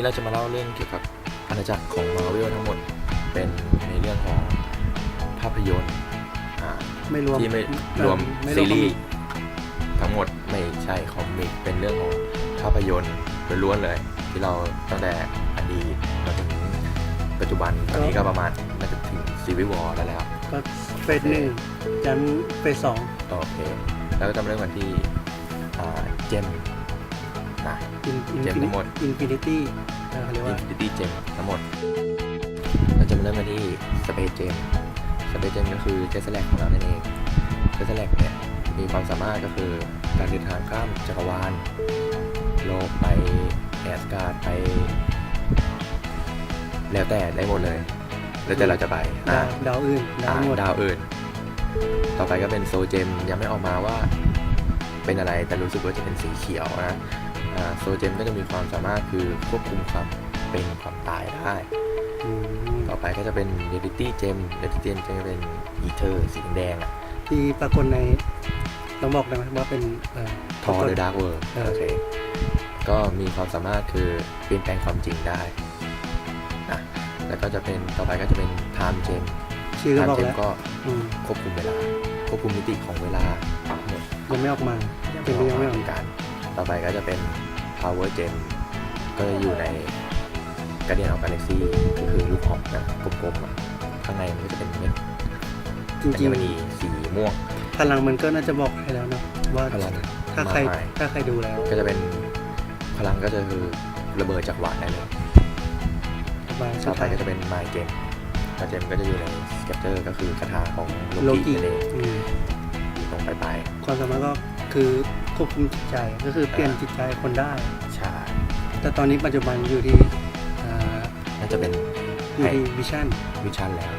นี้เราจะมาเล่าเรื่องเกี่ยวกับอาณาจักรของมาเวลทั้งหมด เป็นในเรื่องของภาพยนตร์อ่าไม่รวมที่ไม่เอ่อรวมไม่ซีรีคอส์ทั้งหมดไม่ใช่คอมิกเป็นเรื่องของภาพยนตร์ล้วนๆเลย ที่เราตั้งแต่อดีตมาถึงปัจจุบันตอนนี้ก็ประมาณน่าจะถึงซีรีส์วอร์แล้วแล้วก็เฟสหนึ่งยันเฟสสองโอเค แล้วก็จะมาเริ่มกันที่อ่าเจม นะอินอินเจมทั้งหมด อินฟินิตี้เขาเรียกว่า Infinity Gem ทั้งหมด เราจะมาเริ่มกันที่ Space Gem Space Gem ก็คือเจสแลกของเรานั่นเองเจสแลกเนี่ยมีความสามารถก็คือการเดินทางข้ามจักรวาลโลกไปแอสการ์ดไป แล้วแต่ได้หมดเลย แล้วแต่เราจะไปอ่า ดาวดาวอื่นดาวอ่าหมดดาวอื่น ต่อไปก็เป็นโซเจมยังไม่ออกมาว่าเป็นอะไรแต่รู้สึกว่าจะเป็นสีเขียวนะอ่า โซเจมก็จะมีความสามารถคือควบคุมความเป็นความตายได้อืมต่อไปก็จะเป็น r e a l i t y Gem r e a l i t y Gem จะเป็นอีเทอร์สีแดงอะที่ปรากฏในต้องบอกได้ไหมว่าเป็นเอ่อทอ The Dark World เออโอเคก็มีความสามารถคือเปลี่ยนแปลงความจริงได้นะแล้วก็จะเป็นต่อไปก็จะเป็น Time Gem ชื่อก็ Time บอก Gem แล้วก็อืมควบคุมเวลาควบคุมมิติของเวลาทั้งหมดยังไม่ออกมาเป็นยังไม่ออกมาการต่อไปก็จะเป็น power gem ก็จะอยู่ใน Guardian of Galaxy ก็คือลูกหอกนะกลมๆอะข้างในมันก็จะเป็นเม็ดจอัริงญมณีสีม่วงๆพลังมันก็น่าจะบอกให้แล้วเนอะว่าพลังถ้าใครมกมยถ้าใครดูแล้ว ก็จะเป็นพลังก็จะคือระเบิดจากรวาดได้เลยประมาณสุต่อดไปท้ายก็จะเป็น my gem my gem ก็จะอยู่ใน scepter ก็คือคาถาของโลโลกิกินั่นเองอืมอยู่ตรงปลายความสามารถก็คือ ควบคุมจิตใจก็คือเปลี่ยนจิตใจคนได้ๆใช่ แต่ตอนนี้ปัจจุบันอยู่ที่อ่าน่าจะเป็นอยู่ที่วิชั่นวิชั่นแล้ว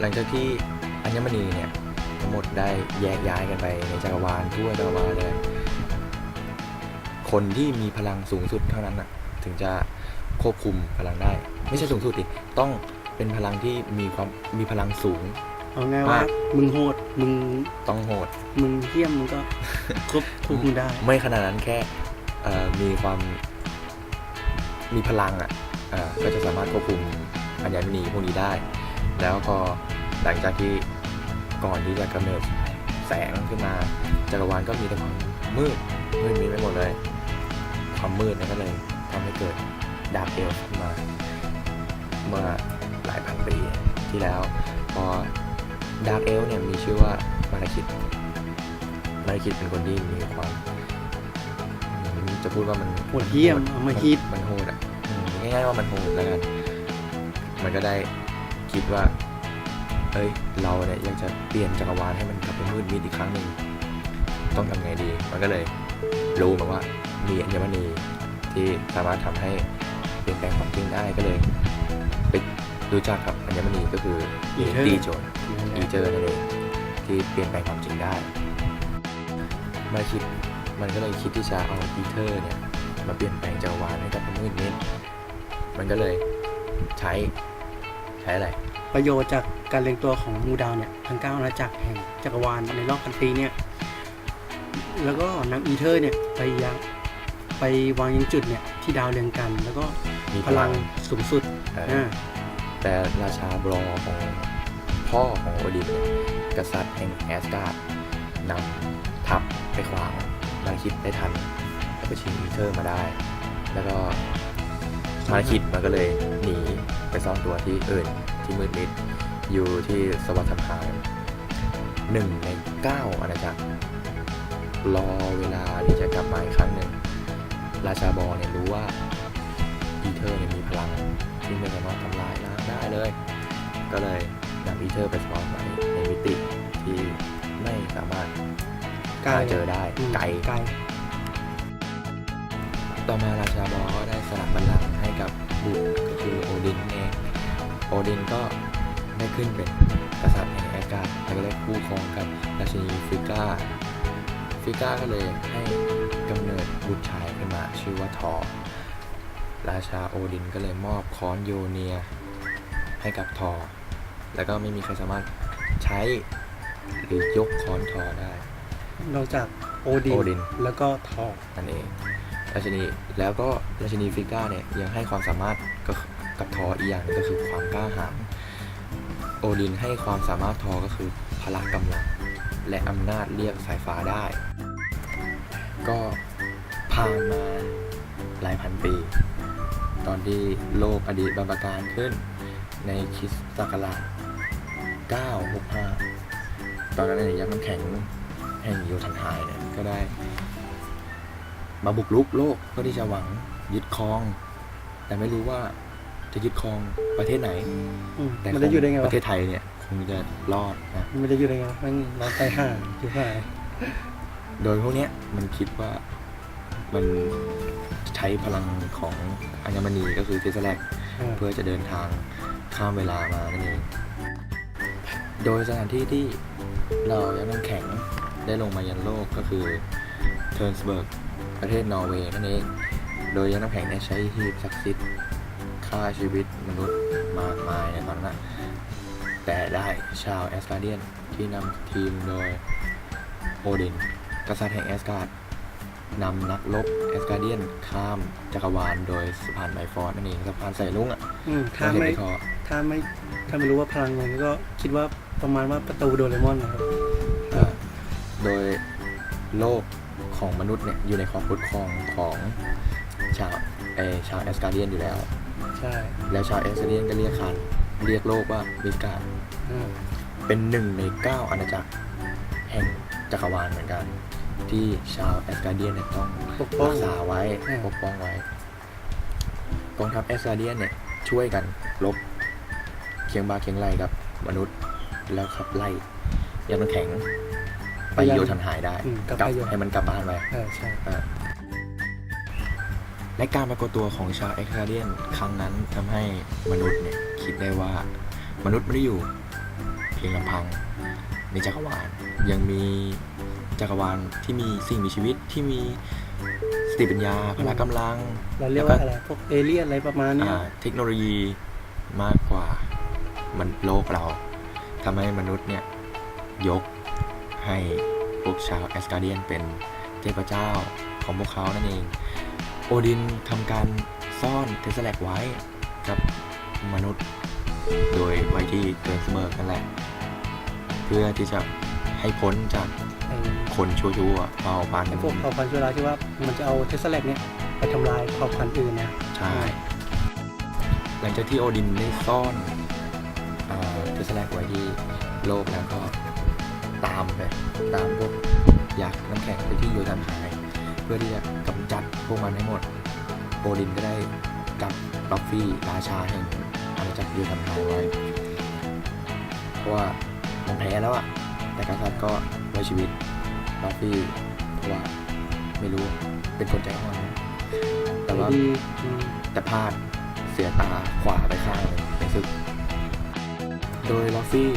หลังจากที่อัญมณีเนี่ยทั้งหมดได้แยกย้ายกันไปในจักรวาลทั่วจักรวาลเลย คนที่มีพลังสูงสุดเท่านั้นนะถึงจะควบคุมพลังได้ ไม่ใช่สูงสุดดิต้องเป็นพลังที่มีความมีพลังสูง เอาง่ายว่ามากมึงโหด มึงต้องโหด มึงเยี่ยมมึงก็ควบคุมได้ ไม่ขนาดนั้นแค่เอ่อมีความ มีพลังอะเอ่อก็จะสามารถควบคุมอัญมณีพวกนี้ได้ แล้วก็หลังจากที่ก่อนที่จะกำเนิดแสงขึ้นมาจักรวาลก็มีแต่ความมืดมืดมีไปหมดเลย ความมืดเนี่ยก็เลยทำให้เกิดดาร์กเอลขึ้นมา เมื่อหลายพันปีที่แล้วพอ ดาร์กเอลเนี่ยมีชื่อว่ามาราคิดมาราคิดเป็นคนที่มีความอืมจะพูดว่ามันโหดเหี้ยมเอามาฮิตมันโหดอะอืมง่ายๆว่ามันโหดแล้วกันมันก็ได้คิดว่าเอ้ยเราเนี่ยอยากจะเปลี่ยนจักรวาลให้มันกลับไปมืดมิดอีกครั้งหนึ่งต้องทำไงดี มันก็เลยรู้มาว่ามีอัญมณีที่สามารถทำให้เปลี่ยนแปลงความจริงได้ก็เลยไป รู้จักกับอัญมณีก็คือ Ether ตีโจนอีเจอร์นั่นเองที่เปลี่ยนแปลงความจริงได้มาคิดมันก็เลยคิดที่จะเอาอีเทอร์เนี่ยมาเปลี่ยนแปลงจักรวาลให้กลับไปมืดมิดมันก็เลยใช้ใช้อะไร ประโยชน์จากการเรียงตัวของมูดาวเนี่ยทั้งเก้าอาณาจักรแห่งจักรวาลในรอบพันปีเนี่ยแล้วก็นำอีเทอร์เนี่ยไปยังไปวางยังจุดเนี่ยที่ดาวเรียงกัน แล้วก็มีพลังสูงสุดเอออ่า แต่ราชาบรอของพ่อของโอดินเนี่ยกษัตริย์แห่งแอสการ์ดนำทัพไปขวางมาคิดได้ทันแล้วก็ชิงอีเทอร์มาได้ แล้วก็มาคิดมันก็เลยหนีไปซ่อนตัวที่อื่นที่มืดมิดอยู่ที่สวัสดิ์พานหนึ่งในเก้าอาณาจักรรอเวลาที่จะกลับมาอีกครั้งหนึ่ง ราชาบอเนี่ยรู้ว่าอีเทอร์เนี่ยมีพลัง ที่ไม่สามารถทำลายล้างได้เลย ก็เลยนำอีเทอร์ไปซ่อนไว้ในมิติที่ไม่สามารถไกลหาเจอได้อืมไกล ไกลต่อมาราชาบอก็ได้สละบัลลังก์ให้กับบุตรก็คือโอดินเองโอดินก็ได้ขึ้นเป็นกษัตริย์แห่งแอสการ์ดแล้วก็ได้คู่ครองกับราชินีฟิก้าฟิก้าก็เลยให้กำเนิดบุตรชายขึ้นมาชื่อว่าทอ ร์ราชาโอดินก็เลยมอบค้อนโยเนียให้กับทอร์แล้วก็ไม่มีใครสามารถใช้หรือยกค้อนทอร์ได้ นอกจากโอดิโอดินแล้วก็ทอนั่นเอง ราชินีแล้วก็ราชินีฟิก้าเนี่ยยังให้ความสามารถก็กับทออีกอย่างหนึงก็คือความกล้าหาญ โอดินให้ความสามารถทอก็คือพละกำลัง และอำนาจเรียกสายฟ้าได้ ก็ผ่านมาหลายพันปี ตอนที่โลกอดีตบัมปการขึ้น ในคริสตศักราช965 ตอนนั้นเนี่ยยักษ์น้ำแข็งแห่งโยธันไฮเนี่ยก็ได้ มาบุกรุกโลกเพื่อที่จะหวังยึดครอง แต่ไม่รู้ว่าจะยึดครองประเทศไหนอืมแต่มันจะอยู่ได้ไงปวะระเทศไทยเนี่ยคงจะรอดนะมันจะอยู่ได้ไงวะมันร้อนใจห่าอยู่ห่าโดยพวกเนี้ยมันคิดว่ามันใช้พลังของอัญมณีก็คือเทสแลกอ่าเพื่อจะเดินทางข้ามเวลามานั่นเอง โดยสถานที่ที่เรายังน้ำแข็งได้ลงมายันโลกก็คือเทิร์นสเบิร์กประเทศนอร์เวย์นั่นเอง โดยยันน้ำแข็งเนี่ยใช้ฮีบศักดิ์สิทธิ์ฆ่าชีวิตมนุษย์มากมายในตอนนั้นนะแต่ได้ชาวแอสการเดียนที่นำทีมโดยโอดินกษัตริย์แห่งแอสการ์ด นำนักรบแอสการเดียนข้ามจักรวาลโดยสะพานไมฟอร์ดนั่นเองสะพานใส่ลุงอะอืมถ้าเห็นไม่ไม่พอถ้าไม่ถ้าไม่รู้ว่าพลังมันก็คิดว่าประมาณว่าประตูโดเรมอนนะครับอ่าโดยโลกของมนุษย์เนี่ยอยู่ในความปกครองของชาวเออชาวแอสการเดียนอยู่แล้ว ใช่ แล้วชาวแอสการเดียนก็เรียกคันเรียกโลกว่ามิสการอ่าเป็นหนึ่งในเก้าอาณาจักรแห่งจักรวาลเหมือนกัน ที่ชาวแอสการเดียนเนี่ยต้องปกป้อรังกษาไว้อืม ปกป้องไว้กองทัพแอสการเดียนเนี่ยช่วยกันลบเคียงบาเคียงไหลกับมนุษย์แล้วขับไล่ยันมันแข็ง ไปโยธันหายได้อืมกลับกลับไปอยู่ให้มันกลับบ้านไป เออใช่อ่าและการปรากฏตัวของชาวแอสการเดียนครั้งนั้นทำให้มนุษย์เนี่ยคิดได้ว่ามนุษย์ไม่ได้อยู่ เพียงลำพังในจักรวาลยังมี จักรวาลที่มีสิ่งมีชีวิตที่มีสติปัญญาพละกำลังเราเรียกว่าอะไรพวกเอเลี่ยนอะไรประมาณเนี้ยอ่าเทคโนโลยีมากกว่ามันโลกเราทำให้มนุษย์เนี่ยยกให้พวกชาวแอสการเดียนเป็นเทพเจ้าของพวกเขานั่นเอง โอดินทำการซ่อนเทสแลกไว้กับมนุษย์ โดยไว้ที่เกินเสมอนั่นแหละ เพื่อที่จะให้พ้นจากไอ้ คนชั่วๆเผ่าพันธุ์ไอ้พวกเผ่าพันธุ์ชั่วร้ายที่ว่ามันจะเอาเทสลาเนี่ยไปทำลายเผ่าพันธุ์อื่นนะใช่ หลังจากที่โอดินได้ซ่อนเทสแลกไว้ที่โลกแล้วก็ตามไปตามพวกยักษ์น้ำแข็งไปที่โยธันหาย เพื่อที่จะกำจัดพวกมันให้หมดโอดินก็ได้จับลัฟฟี่ราชาแห่งอาณาจักรโยธันหายไว้ เพราะว่ามันแพ้แล้วอะแต่กษัตริย์ก็ไว้ ชีวิตลัฟฟี่เพราะว่าไม่รู้เป็นคนใจอ่อนนะแต่ว่าดีอืมแต่พลาดเสียตาขวาไปข้างหนึ่งในซึก โดยลอฟฟี่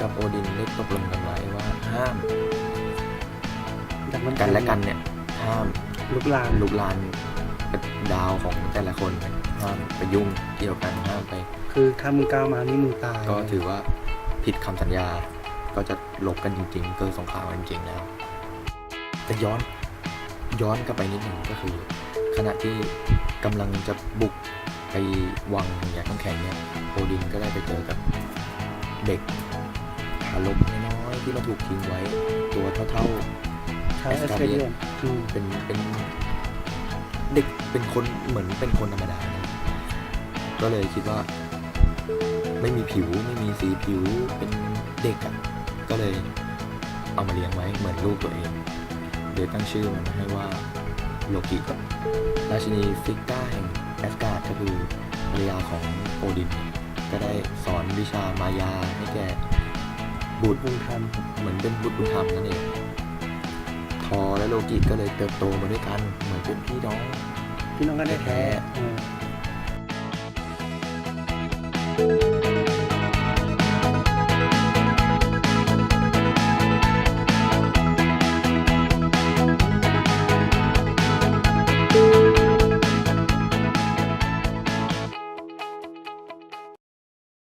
กับโอดินได้ตกลงกันไว้ว่าห้ามจากมันกันและกันเนี่ยห้ามลุกลามลุกลานดาวของแต่ละคนห้ามไปยุ่งเกี่ยวกันห้ามไป คือถ้ามึงก้าวมานี่มึงตาย ก็ถือว่าผิดคำสัญญา ก็จะลบกันจริงๆเกิดสงครามกันจริงๆแล้วแต่ย้อนย้อนกลับไปนิดหนึ่งก็คือ ขณะที่กำลังจะบุกไปวังยักษ์น้ำแข็งเนี่ยโอดินก็ได้ไปเจอกับเด็กทารกน้อยๆที่มาถูกทิ้งไว้ ตัวเท่าชาวเอสเตเดียนอืมๆเป็นเป็นเด็กเป็นคนเหมือนเป็นคนธรรมดานะก็เลยคิดว่า ไม่มีผิวไม่มีสีผิวเป็นเด็กอะ่ะ ก็เลยเอามาเลี้ยงไว้เหมือนลูกตัวเองโดยตั้งชื่อมันให้ว่าโลกิราชินีฟิกก้าแห่งแอสการ์ดก็คือภรรยาของโอดิน ก็ได้สอนวิชามายาให้แก่บุตรบุญธรรมเหมือนเป็นบุตรบุญธรรมนั่นเองทอและโลกิก็เลยเติบโตมาด้วยกันเหมือนเป็นพี่น้องพี่น้องกันได้แท้ๆอืม